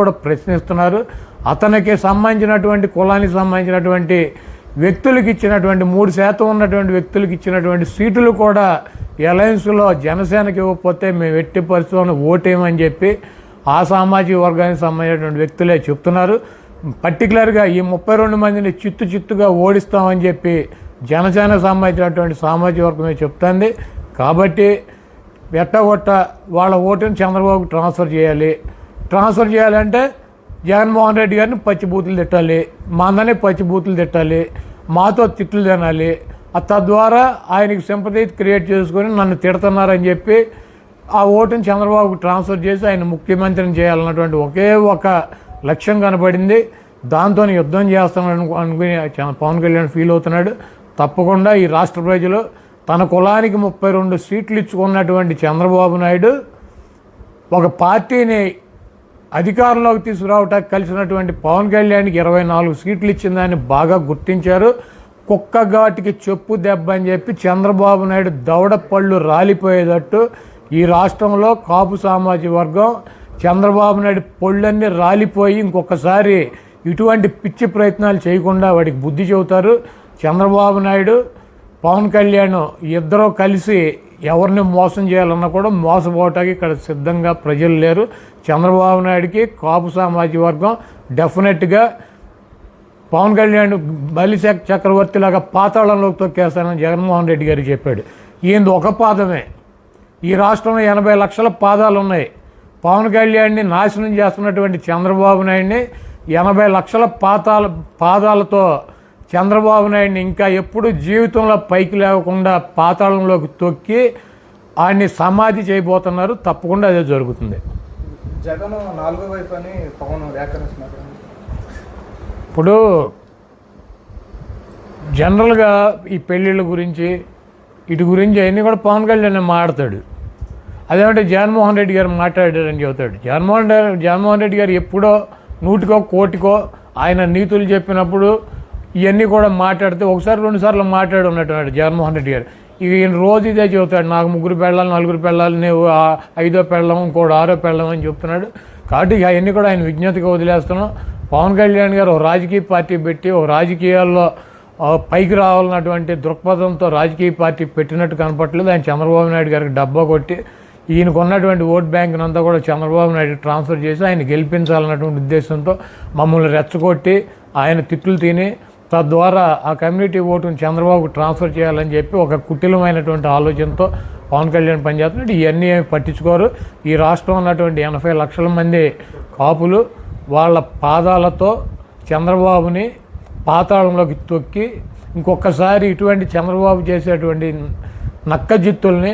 కూడా ప్రశ్నిస్తున్నారు? అతనికి సంబంధించినటువంటి కులానికి సంబంధించినటువంటి వ్యక్తులకు ఇచ్చినటువంటి మూడు శాతం ఉన్నటువంటి వ్యక్తులకు ఇచ్చినటువంటి సీటులు కూడా ఎలయన్స్లో జనసేనకి ఇవ్వకపోతే మేము ఎట్టి పరిస్థితుల్లో ఓటేమని చెప్పి ఆ సామాజిక వర్గానికి సంబంధించినటువంటి వ్యక్తులే చెప్తున్నారు. పర్టికులర్గా ఈ ముప్పై రెండు మందిని చిత్తు చిత్తుగా ఓడిస్తామని చెప్పి జనసేన సంబంధించినటువంటి సామాజిక వర్గమే చెప్తుంది. కాబట్టి వెట్టగొట్ట వాళ్ళ ఓటుని చంద్రబాబుకు ట్రాన్స్ఫర్ చేయాలి. ట్రాన్స్ఫర్ చేయాలంటే జగన్మోహన్ రెడ్డి గారిని పచ్చి బూతులు తిట్టాలి మందనే పచ్చి బూతులు తిట్టాలి మాతో తిట్లు తినాలి. ఆ తద్వారా ఆయనకి సింపతి క్రియేట్ చేసుకొని నన్ను తిడుతున్నారని చెప్పి ఆ ఓటుని చంద్రబాబుకు ట్రాన్స్ఫర్ చేసి ఆయన ముఖ్యమంత్రిని చేయాలన్నటువంటి ఒకే ఒక లక్ష్యం కనబడింది దాంతో యుద్ధం చేస్తామని అనుకుని చ- పవన్ కళ్యాణ్ ఫీల్ అవుతున్నాడు. తప్పకుండా ఈ రాష్ట్ర ప్రజలు తన కులానికి ముప్పై రెండు సీట్లు ఇచ్చుకున్నటువంటి చంద్రబాబు నాయుడు ఒక పార్టీని అధికారంలోకి తీసుకురావటానికి కలిసినటువంటి పవన్ కళ్యాణ్కి ఇరవై నాలుగు సీట్లు ఇచ్చిందని బాగా గుర్తించారు. కుక్క ఘాటికి చెప్పు దెబ్బ అని చెప్పి చంద్రబాబు నాయుడు దవడ పళ్ళు రాలిపోయేటట్టు ఈ రాష్ట్రంలో కాపు సామాజిక వర్గం చంద్రబాబు నాయుడు పళ్ళన్నీ రాలిపోయి ఇంకొకసారి ఇటువంటి పిచ్చి ప్రయత్నాలు చేయకుండా వాడికి బుద్ధి చెబుతారు. చంద్రబాబు నాయుడు పవన్ కళ్యాణ్ ఇద్దరూ కలిసి ఎవరిని మోసం చేయాలన్నా కూడా మోసపోవటానికి ఇక్కడ సిద్ధంగా ప్రజలు లేరు. చంద్రబాబు నాయుడికి కాపు సామాజిక వర్గం డెఫినెట్గా పవన్ కళ్యాణ్ బలిశాఖ చక్రవర్తి చక్రవర్తిలాగా పాతాళంలోకి తొక్కేస్తానని జగన్మోహన్ రెడ్డి గారు చెప్పాడు. ఈయనది ఒక పాదమే. ఈ రాష్ట్రంలో ఎనభై లక్షల పాదాలు ఉన్నాయి. పవన్ కళ్యాణ్ని నాశనం చేస్తున్నటువంటి చంద్రబాబు నాయుడిని ఎనభై లక్షల పాతాల పాదాలతో చంద్రబాబు నాయుడిని ఇంకా ఎప్పుడు జీవితంలో పైకి లేకుండా పాతాళంలోకి తొక్కి ఆయన్ని సమాధి చేయబోతున్నారు. తప్పకుండా అదే జరుగుతుంది. జగన్ నాలుగో వైపు అని పవన్ వ్యాఖ్యానిస్తున్నారు. ఇప్పుడు జనరల్గా ఈ పెళ్ళిళ్ళ గురించి ఇటు గురించి అవన్నీ కూడా పవన్ కళ్యాణ్ మాట్లాడతాడు. అదేమంటే జగన్మోహన్ రెడ్డి గారు మాట్లాడారని చెబుతాడు. జగన్మోహన్ రెడ్డి జగన్మోహన్ రెడ్డి గారు ఎప్పుడో నూటికో కోటికో ఆయన నీతులు చెప్పినప్పుడు ఇవన్నీ కూడా మాట్లాడితే ఒకసారి రెండుసార్లు మాట్లాడి ఉన్నట్టున్నాడు జగన్మోహన్ రెడ్డి గారు. ఇక ఈయన రోజు ఇదే చెబుతాడు నాకు ముగ్గురు పెళ్ళాలి నలుగురు పెళ్ళాలి నువ్వు ఐదో పెళ్ళం ఇంకోటి ఆరో పెళ్ళం అని చెప్తున్నాడు. కాబట్టి అవన్నీ కూడా ఆయన విజ్ఞతగా వదిలేస్తున్నాం. పవన్ కళ్యాణ్ గారు ఒక రాజకీయ పార్టీ పెట్టి ఒక రాజకీయాల్లో పైకి రావాలన్నటువంటి దృక్పథంతో రాజకీయ పార్టీ పెట్టినట్టు కనపట్లేదు ఆయన చంద్రబాబు నాయుడు గారికి డబ్బా కొట్టి ఈయనకు ఉన్నటువంటి ఓట్ బ్యాంక్ అంతా కూడా చంద్రబాబు నాయుడు ట్రాన్స్ఫర్ చేసి ఆయన గెలిపించాలన్నటువంటి ఉద్దేశంతో మమ్మల్ని రెచ్చగొట్టి ఆయన తిట్లు తిని తద్వారా ఆ కమ్యూనిటీ ఓటును చంద్రబాబుకు ట్రాన్స్ఫర్ చేయాలని చెప్పి ఒక కుటిలమైనటువంటి ఆలోచనతో పవన్ కళ్యాణ్ పనిచేస్తున్నాడు. ఇవన్నీ ఏమి పట్టించుకోరు. ఈ రాష్ట్రం ఉన్నటువంటి ఎనభై లక్షల మంది కాపులు వాళ్ళ పాదాలతో చంద్రబాబుని పాతాళంలోకి తొక్కి ఇంకొకసారి ఇటువంటి చంద్రబాబు చేసేటువంటి నక్కజిత్తుల్ని